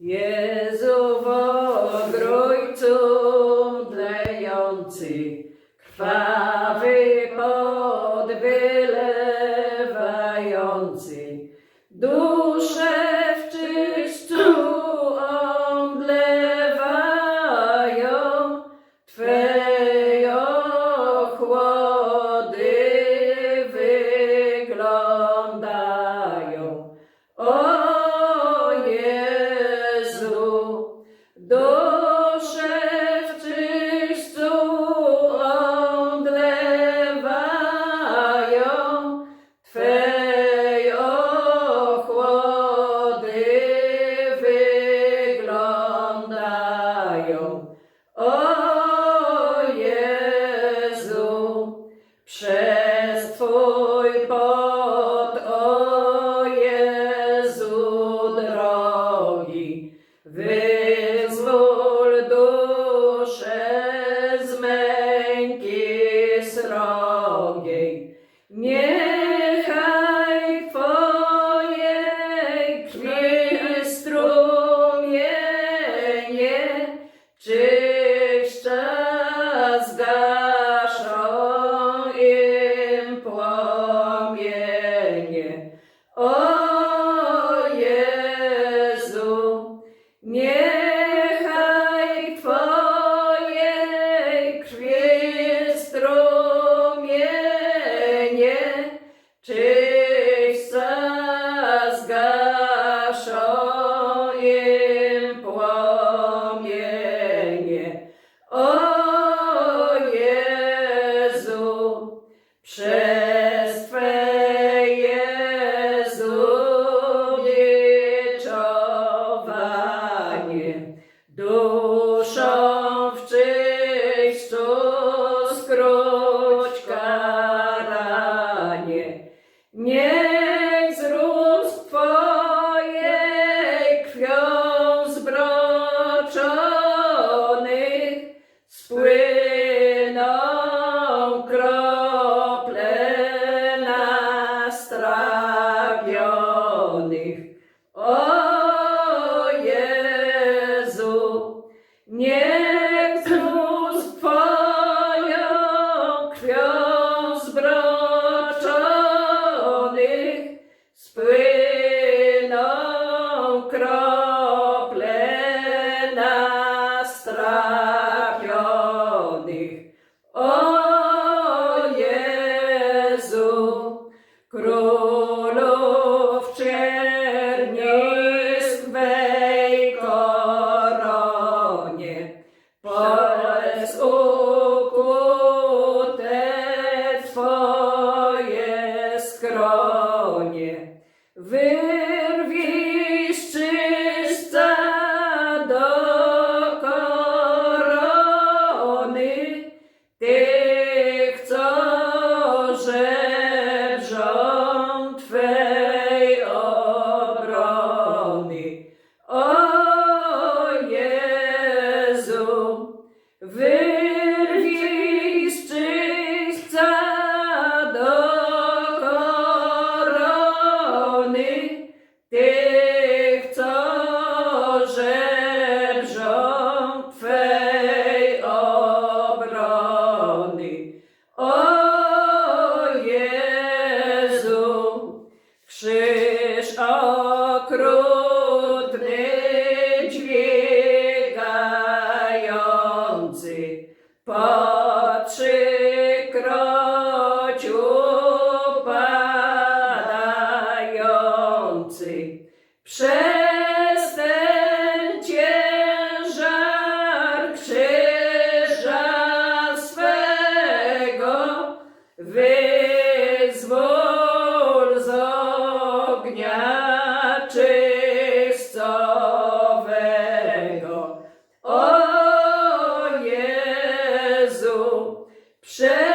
Jezu w ogrójcu mdlejący, krwawy pot wylewający, duszę w czyściu omdlewają Twe Nie? Amen. Niech Jezus Twoją krwią zbroczonych spłyną krople nastrapionych. O Vê শেষ আর Prze